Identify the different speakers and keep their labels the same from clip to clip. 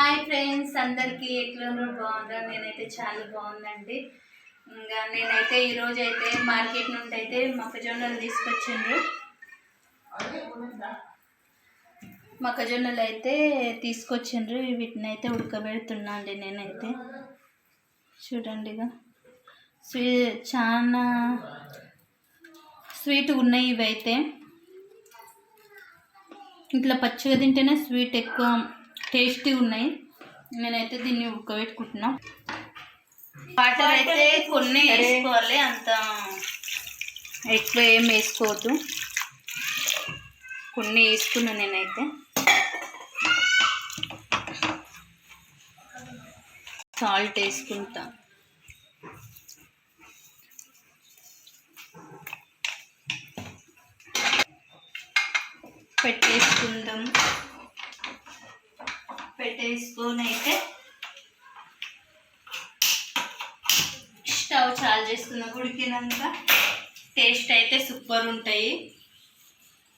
Speaker 1: Hi friends అందరికీ ఎట్లున్నారు బాగున్నారు? నేనైతే చాలా బాగుందండి. ఇంకా నేనైతే ఈరోజు అయితే మార్కెట్ నుండి అయితే మొక్కజొన్నలు తీసుకొచ్చిండ్రు మొక్కజొన్నలు అయితే తీసుకొచ్చిండ్రు వీటిని అయితే ఉడకబెడుతున్నా అండి నేనైతే. చూడండి ఇక స్వీ చాలా స్వీట్ ఉన్నాయి ఇవైతే. ఇట్లా పచ్చిగా తింటేనే స్వీట్ ఎక్కువ టేస్టీ ఉన్నాయి. నేనైతే దీన్ని ఉడకబెట్టుకుంటున్నా. వాటర్ అయితే కొన్ని వేసుకోవాలి అంత ఎక్కువ ఏం వేసుకోవద్దు. కొన్ని వేసుకున్నా నేనైతే. సాల్ట్ వేసుకుంటా. పెట్టేసుకుందాం పెట్టేసుకొని అయితే స్టవ్ చాలు చేసుకున్నాం ఉడికినాక టేస్ట్ అయితే సూపర్ ఉంటాయి.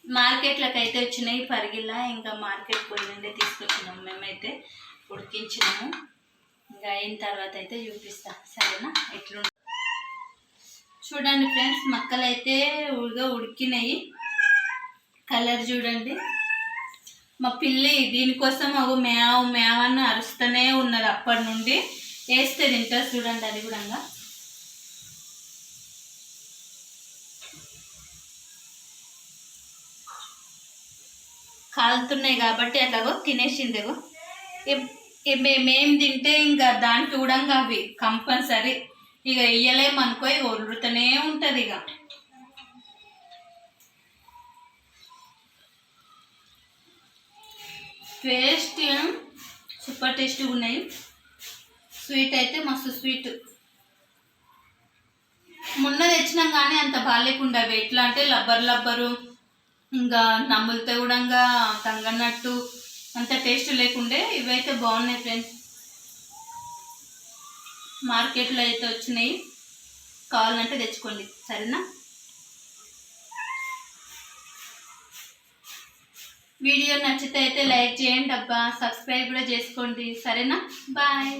Speaker 1: మార్కెట్లకు అయితే వచ్చినాయి పరిగిలా ఇంకా మార్కెట్ నుండి తీసుకొచ్చినాం మేమైతే ఉడికించినాము. ఇంకా అయిన తర్వాత అయితే చూపిస్తా సరేనా? ఎట్లుంటుంది చూడండి ఫ్రెండ్స్ మక్కలు అయితే ఉడిగా ఉడికినాయి. కలర్ చూడండి. మా పిల్లి దీనికోసం అవు మేవ్ మేవ్ అని అరుస్తూనే ఉన్నది అప్పటి నుండి. వేస్తే తింటారు చూడండి అది కూడా కాలుతున్నాయి కాబట్టి అట్లాగో తినేసిందేగో మేము తింటే ఇంకా దానికి కూడా అవి కంపల్సరీ. ఇక ఇయ్యలేమనుకో ఇక వదులుతూనే ఉంటుంది ఇక టేస్ట్ సూపర్ టేస్ట్గా ఉన్నాయి. స్వీట్ అయితే మస్తు స్వీట్. మొన్న తెచ్చినాం కానీ అంత బాగాలేకుండా అవి. ఎట్లా అంటే లబ్బర్ లబ్బరు ఇంకా నమ్ములతో కూడా తంగన్నట్టు అంత టేస్ట్ లేకుండే. ఇవైతే బాగున్నాయి ఫ్రెండ్స్ మార్కెట్లో అయితే వచ్చినాయి. కావాలంటే తెచ్చుకోండి. సరేనా? వీడియో నచ్చితే అయితే లైక్ చేయండి అబ్బా. సబ్స్క్రైబ్ కూడా చేసుకోండి. సరేనా? బాయ్.